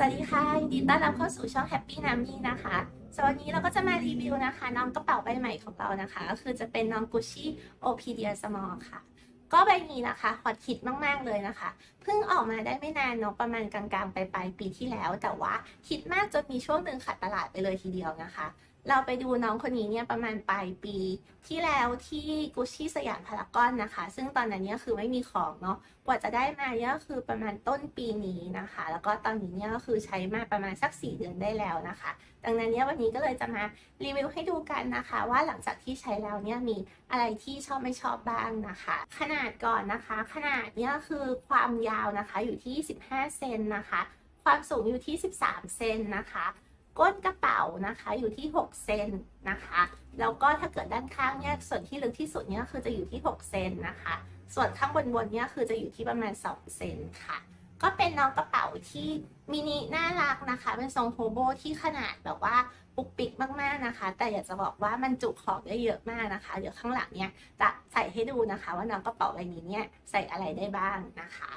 สวัสดีค่ะยินดีต้อนรับเข้าสู่ช่อง Happy Nami นะคะสวันนี้เราก็จะมารีวิวนะคะ น้องกระเป๋าใบใหม่ของเรานะคะ ก็คือจะเป็นน้อง Gucci Opedia Small ค่ะ ก็ใบนี้นะคะฮอตฮิตมาก ๆ เลยนะคะ เพิ่งออกมาได้ไม่นานเนาะประมาณกลางๆ ไปปลายปีที่แล้ว แต่ว่าฮิตมากจนมีช่วงหนึ่งขาดตลาดไปเลยทีเดียวนะคะ เราไปดูน้องคนนี้เนี่ยประมาณปลายปีที่แล้วที่กุชชี่สยามพารากอนนะคะ ซึ่งตอนนั้นเนี่ยคือไม่มีของเนาะกว่าจะได้มาเนี่ยก็คือประมาณต้นปีนี้นะคะ แล้วก็ตอนนี้เนี่ยก็คือใช้มาประมาณสัก 4 เดือนได้แล้วนะคะ ดังนั้นเนี่ยวันนี้ก็เลยจะมารีวิวให้ดูกันนะคะ ว่าหลังจากที่ใช้แล้วเนี่ยมีอะไรที่ชอบไม่ชอบบ้างนะคะ ขนาดก่อนนะคะ ขนาดเนี่ยคือความยาวนะคะอยู่ที่ 15 เซนนะคะ ความสูงอยู่ที่ 13 เซนนะคะ ก้นกระเป๋านะคะอยู่ที่ 6 เซนนะคะแล้วก็ถ้าเกิดด้านข้างเนี่ยส่วนที่ลึกที่สุดเนี่ยคือจะอยู่ที่ 6 เซนนะคะ ส่วนข้างบนบนเนี่ยคือจะอยู่ที่ประมาณ 2 เซนค่ะ ก็เป็นน้องกระเป๋าที่มินิน่ารักนะคะ เป็นทรงโฮโบที่ขนาดแบบว่าปุกปิกมากๆนะคะ แต่อยากจะบอกว่ามันจุของได้เยอะมากนะคะ เดี๋ยวข้างหลังเนี่ยจะใส่ให้ดูนะคะ ว่าน้องกระเป๋าใบนี้เนี่ยใส่อะไรได้บ้างนะคะ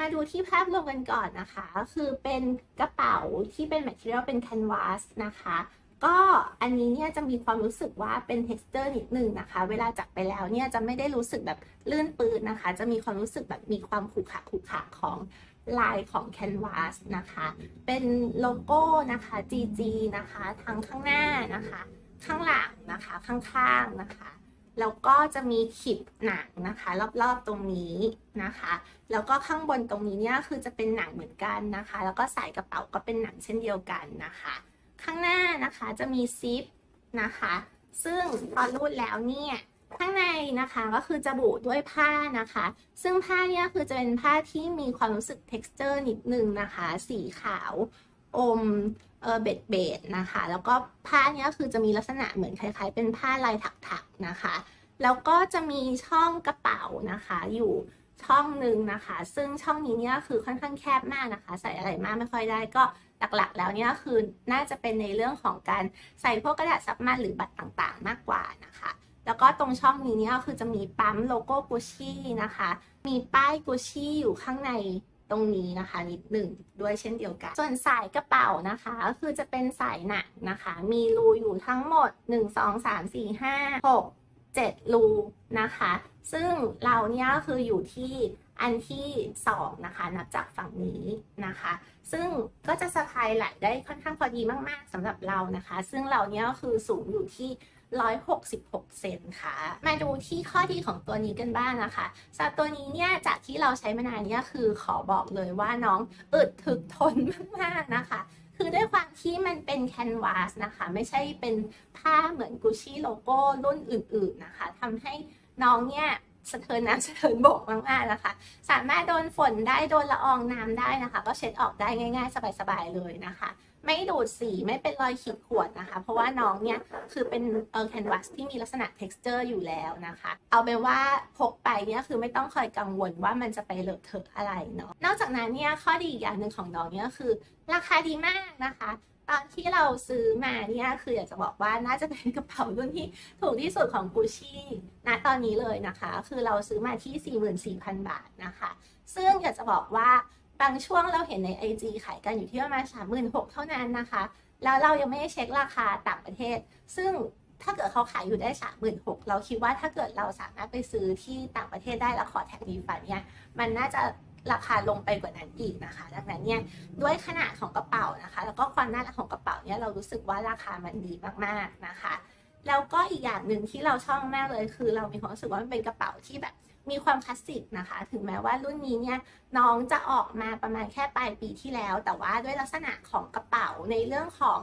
มาดูที่ภาพรวมกันก่อนนะคะ คือเป็นกระเป๋าที่เป็น material เป็น canvas นะคะ ก็อันนี้เนี่ยจะมีความรู้สึกว่าเป็น texture นิดนึงนะคะ เวลาจับไปแล้วเนี่ยจะไม่ได้รู้สึกแบบลื่นปืนนะคะ จะมีความรู้สึกแบบมีความขรุขระขรุขระของลายของ canvas นะคะ เป็นโลโก้นะคะ GG นะคะ ทั้งข้างหน้านะคะ ข้างหลังนะคะ ข้างๆนะคะ แล้วก็จะมีขีบหนังนะคะ รอบๆตรงนี้นะคะ แล้วก็ข้างบนตรงนี้เนี่ยคือจะเป็นหนังเหมือนกันนะคะ แล้วก็สายกระเป๋าก็เป็นหนังเช่นเดียวกันนะคะ ข้างหน้านะคะจะมีซิปนะคะ ซึ่งตอนรูดแล้วเนี่ยข้างในนะคะก็คือจะบุด้วยผ้านะคะ ซึ่งผ้าเนี่ยคือจะเป็นผ้าที่มีความรู้สึก texture นิดนึงนะคะ สีขาวอม เออเบ็ดเบ็ดนะคะ แล้วก็ผ้าเนี่ยคือจะมีลักษณะเหมือนคล้าย ๆ เป็นผ้าลายถักๆนะคะ แล้วก็จะมีช่องกระเป๋านะคะ อยู่ช่องหนึ่งนะคะ ซึ่งช่องนี้เนี่ยคือค่อนข้างแคบมากนะคะ ใส่อะไรมากไม่ค่อยได้ก็หลักๆ แล้วเนี่ยคือน่าจะเป็นในเรื่องของการใส่พวกกระดาษซับมันหรือบัตรต่างๆ มากกว่านะคะ แล้วก็ตรงช่องนี้เนี่ยคือจะมีปั๊มโลโก้กุชชี่นะคะ มีป้ายกุชชี่อยู่ข้างใน ตรงนี้นะคะนิดหนึ่งด้วยเช่นเดียวกัน ส่วนสายกระเป๋านะคะก็คือจะเป็นสายหนักนะคะ มีรูอยู่ทั้งหมด 1 2 3 4 5 6 7 รูนะคะ ซึ่งเราเนี่ยก็คืออยู่ที่อันที่ 2 นะคะ นับจากฝั่งนี้นะคะ ซึ่งก็จะสะพายไหลได้ค่อนข้างพอดีมาก ๆสำหรับเรานะคะ ซึ่งเราเนี่ยก็คือสูงอยู่ที่ 166 เซนค่ะ มาดูที่ข้อดีของตัวนี้กันบ้างนะคะสับตัวนี้เนี่ยจากที่เราใช้มานานเนี่ยคือขอบอกเลยว่าน้องอึดถึกทนมากๆนะคะ คือด้วยความที่มันเป็นแคนวาสนะคะ ไม่ใช่เป็นผ้าเหมือนกุชชี่โลโก้รุ่นอื่นๆนะคะทำให้น้องเนี่ยสะเทินน้ำสะเทินบกมากๆนะคะ สามารถโดนฝนได้โดนละอองน้ำได้นะคะ ก็เช็ดออกได้ง่าย ๆ สบายๆเลยนะคะ ไม่ดูดสีไม่เป็นรอยขีดข่วนนะคะ เพราะว่าน้องเนี่ยคือเป็นเออแคนวาสที่มีลักษณะ texture อยู่แล้วนะคะ เอาเป็นว่าพกไปเนี่ยคือไม่ต้องคอยกังวลว่ามันจะไปเลอะเทอะอะไรเนาะนอกจากนั้นเนี่ยข้อดีอีกอย่างหนึ่งของน้องเนี่ยคือ ราคาดีมากนะคะตอนที่เราซื้อมาเนี่ยคืออยากจะบอกว่าน่าจะเป็นกระเป๋ารุ่นที่ถูกที่สุดของกุชชี่ณตอนนี้เลยนะคะ คือเราซื้อมาที่ 44,000 บาทนะคะ ซึ่งอยากจะบอกว่า บางช่วงเราเห็นใน IG ขายกันอยู่ที่ประมาณ36,000เท่านั้นนะคะ แล้วเรายังไม่ได้เช็คราคาต่างประเทศ ซึ่งถ้าเกิดเขาขายอยู่ได้ 36,000เราคิดว่าถ้าเกิดเราสามารถไปซื้อที่ต่างประเทศได้แล้วขอแท็กรีฟันเนี่ยมันน่าจะราคาลงไปกว่านั้นอีกนะคะ ดังนั้นเนี่ยด้วยขนาดของกระเป๋านะคะ แล้วก็ความน่ารักของกระเป๋าเนี่ยเรารู้สึกว่าราคามันดีมากๆนะคะ แล้วก็อีกอย่างหนึ่งที่เราชอบมากเลย คือเรามีความรู้สึกว่ามันเป็นกระเป๋าที่แบบ มีความคลาสสิกนะคะ ถึงแม้ว่ารุ่นนี้เนี่ยน้องจะออกมาประมาณแค่ปลายปีที่แล้ว แต่ว่าด้วยลักษณะของกระเป๋าในเรื่องของ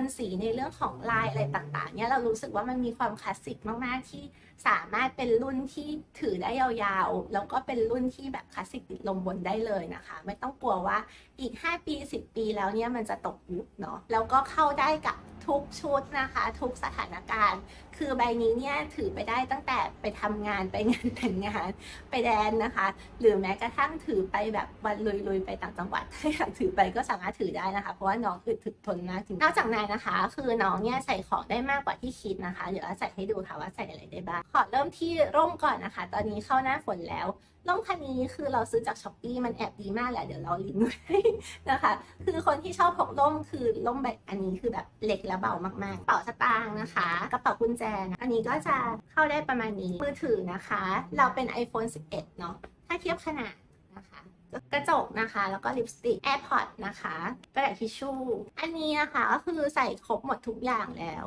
นสีในเรื่องของลายอะไรต่างๆเนี่ยเรารู้สึกว่ามันมีความคลาสสิกมากๆที่สามารถเป็นรุ่นที่ถือได้ยาวๆ แล้วก็เป็นรุ่นที่แบบคลาสสิกติดลมบนได้เลยนะคะ ไม่ต้องกลัวว่าอีก 5 ปี 10 ปีแล้วเนี่ยมันจะตกยุคเนาะแล้วก็เข้าได้กับทุกชุดนะคะ ทุกสถานการณ์ คือใบนี้เนี่ยถือไปได้ตั้งแต่ไปทำงานไปงานแต่งงานไปแดนนะคะ หรือแม้กระทั่งถือไปแบบวันลุยๆไปต่างจังหวัดถ้าอยากถือไปก็สามารถถือได้นะคะ เพราะว่าน้องอึดถึกทนมากจริงนอกจากนั้นนะคะ คือน้องเนี่ยใส่ของได้มากกว่าที่คิดนะคะ เดี๋ยวเราใส่ให้ดูค่ะว่าใส่อะไรได้บ้าง ขอเริ่มที่ร่มก่อนนะคะ ตอนนี้เข้าหน้าฝนแล้ว ร่มคันนี้คือเราซื้อจากช้อปปีมันแอบดีมากแหละ เดี๋ยวเราลิงก์ไว้นะคะ คือคนที่ชอบพกร่มคือร่มแบบอันนี้คือแบบเล็กและเบามากๆกระเป๋าสตางค์นะคะ กระเป๋ากุญแจ อันนี้ก็จะเข้าได้ประมาณนี้ มือถือนะคะ เราเป็น iPhone 11 เนาะ ถ้าเทียบขนาด นะคะ กระจกนะคะแล้วก็ลิปสติก AirPods นะคะกระดาษทิชชู่อันนี้นะคะก็คือใส่ครบหมดทุกอย่างแล้ว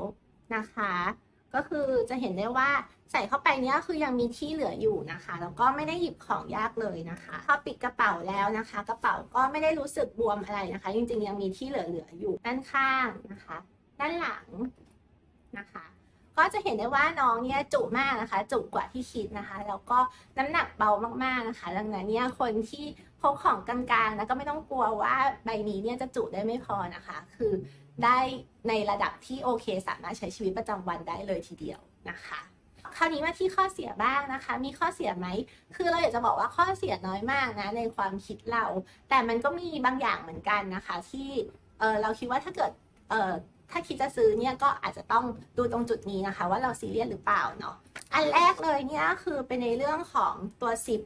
นะคะ ก็คือจะเห็นได้ว่าใส่เข้าไปเนี้ยคือยังมีที่เหลืออยู่นะคะ แล้วก็ไม่ได้หยิบของยากเลยนะคะพอปิดกระเป๋าแล้วนะคะ กระเป๋าก็ไม่ได้รู้สึกบวมอะไรนะคะ จริงๆ ยังมีที่เหลือๆอยู่ด้านข้างนะคะ ด้านหลังนะคะ ก็จะเห็นได้ว่าน้องเนี่ยจุมากนะคะ จุกว่าที่คิดนะคะ แล้วก็น้ำหนักเบามากๆนะคะ ดังนั้นเนี่ยคนที่พกของกลางๆนะก็ไม่ต้องกลัวว่าใบนี้เนี่ยจะจุได้ไม่พอนะคะ คือได้ในระดับที่โอเค สามารถใช้ชีวิตประจำวันได้เลยทีเดียวนะคะคราวนี้มาที่ข้อเสียบ้างนะคะ มีข้อเสียไหม คือเราอยากจะบอกว่าข้อเสียน้อยมากนะในความคิดเรา แต่มันก็มีบางอย่างเหมือนกันนะคะ ที่เเราคิดว่าถ้าเกิดเถ้าคิดจะซื้อเนี่ยก็อาจจะต้องดูตรงจุดนี้นะคะ ว่าเราซีเรียสหรือเปล่าเนาะอันแรกเลยเนี่ยคือเป็นในเรื่องของตัวซิป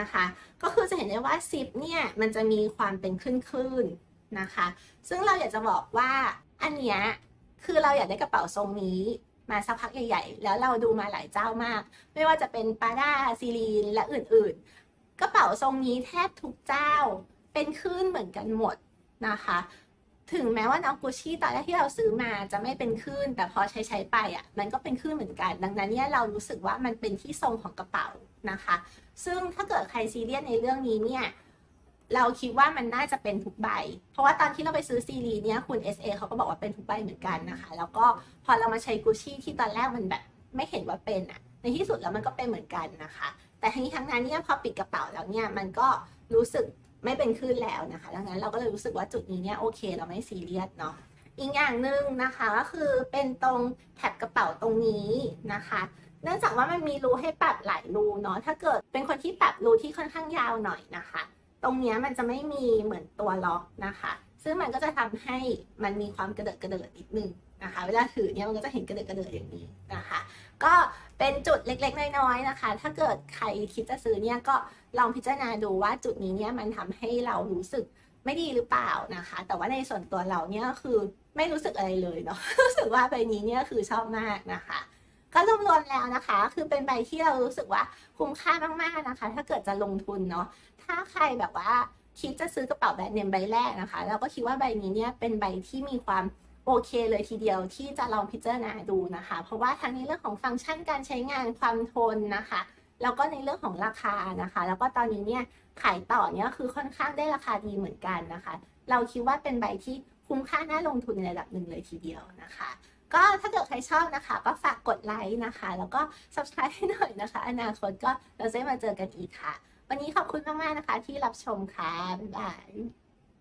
นะคะ ก็คือจะเห็นได้ว่าซิปเนี่ยมันจะมีความเป็นคลื่นๆนะคะ ซึ่งเราอยากจะบอกว่าอันเนี้ยคือเราอยากได้กระเป๋าทรงนี้มาสักพักใหญ่ๆ แล้วเราดูมาหลายเจ้ามาก ไม่ว่าจะเป็นปาด้าซีรีนและอื่นๆ กระเป๋าทรงนี้แทบทุกเจ้าเป็นคลื่นเหมือนกันหมดนะคะ ถึงแม้ว่าน้องกุชี่ตอนแรกที่เราซื้อมาจะไม่เป็นคลื่นแต่พอใช้ใช้ไปอะมันก็เป็นคลื่นเหมือนกัน ดังนั้นเนี่ยเรารู้สึกว่ามันเป็นที่ทรงของกระเป๋านะคะ ซึ่งถ้าเกิดใครซีเรียสในเรื่องนี้เนี่ยเราคิดว่ามันน่าจะเป็นทุกใบ เพราะว่าตอนที่เราไปซื้อซีรีส์เนี่ยคุณ SA เขาก็บอกว่าเป็นทุกใบเหมือนกันนะคะ แล้วก็พอเรามาใช้กุชชี่ที่ตอนแรกมันแบบไม่เห็นว่าเป็นอะ ในที่สุดแล้วมันก็เป็นเหมือนกันนะคะ แต่ทั้งนี้ทั้งนั้นเนี่ยพอปิดกระเป๋าแล้วเนี่ยมันก็รู้สึก ไม่เป็นคืนแล้วนะคะ ดังนั้นเราก็เลยรู้สึกว่าจุดนี้เนี่ยโอเคเราไม่ซีเรียสเนาะอีกอย่างหนึ่งนะคะก็คือเป็นตรงแถบกระเป๋าตรงนี้นะคะเนื่องจากว่ามันมีรูให้ปรับหลายรูเนาะถ้าเกิดเป็นคนที่ปรับรูที่ค่อนข้างยาวหน่อยนะคะ ตรงนี้มันจะไม่มีเหมือนตัวล็อกนะคะ ซึ่งมันก็จะทำให้มันมีความกระเดิดกระเดิดนิดนึงนะคะ เวลาถือเนี่ยมันก็จะเห็นกระเดิดกระเดิดอย่างนี้นะคะ ก็เป็นจุดเล็กๆ น้อยๆนะคะ ถ้าเกิดใครคิดจะซื้อเนี่ยก็ลองพิจารณาดูว่าจุดนี้เนี่ยมันทำให้เรารู้สึกไม่ดีหรือเปล่านะคะ แต่ว่าในส่วนตัวเราเนี่ยคือไม่รู้สึกอะไรเลยเนาะรู้สึกว่าใบนี้เนี่ยคือชอบมากนะคะก็รวมๆแล้วนะคะ คือเป็นใบที่เรารู้สึกว่าคุ้มค่ามากๆนะคะ ถ้าเกิดจะลงทุนเนาะถ้าใครแบบว่า คิดจะซื้อกระเป๋าแบรนด์เนมใบแรกนะคะ เราก็คิดว่าใบนี้เนี่ยเป็นใบที่มีความโอเคเลยทีเดียวที่จะลองพิจารณาดูนะคะ เพราะว่าทั้งในเรื่องของฟังก์ชันการใช้งานความทนนะคะ แล้วก็ในเรื่องของราคานะคะ แล้วก็ตอนนี้เนี่ยขายต่อเนี่ยคือค่อนข้างได้ราคาดีเหมือนกันนะคะ เราคิดว่าเป็นใบที่คุ้มค่าน่าลงทุนในระดับหนึ่งเลยทีเดียวนะคะ ก็ถ้าเกิดใครชอบนะคะ ก็ฝากกดไลค์นะคะ แล้วก็ subscribe ให้หน่อยนะคะ อนาคตก็เราจะมาเจอกันอีกค่ะ วันนี้ขอบคุณมาก ๆ นะคะที่รับชมค่ะ บ๊ายบาย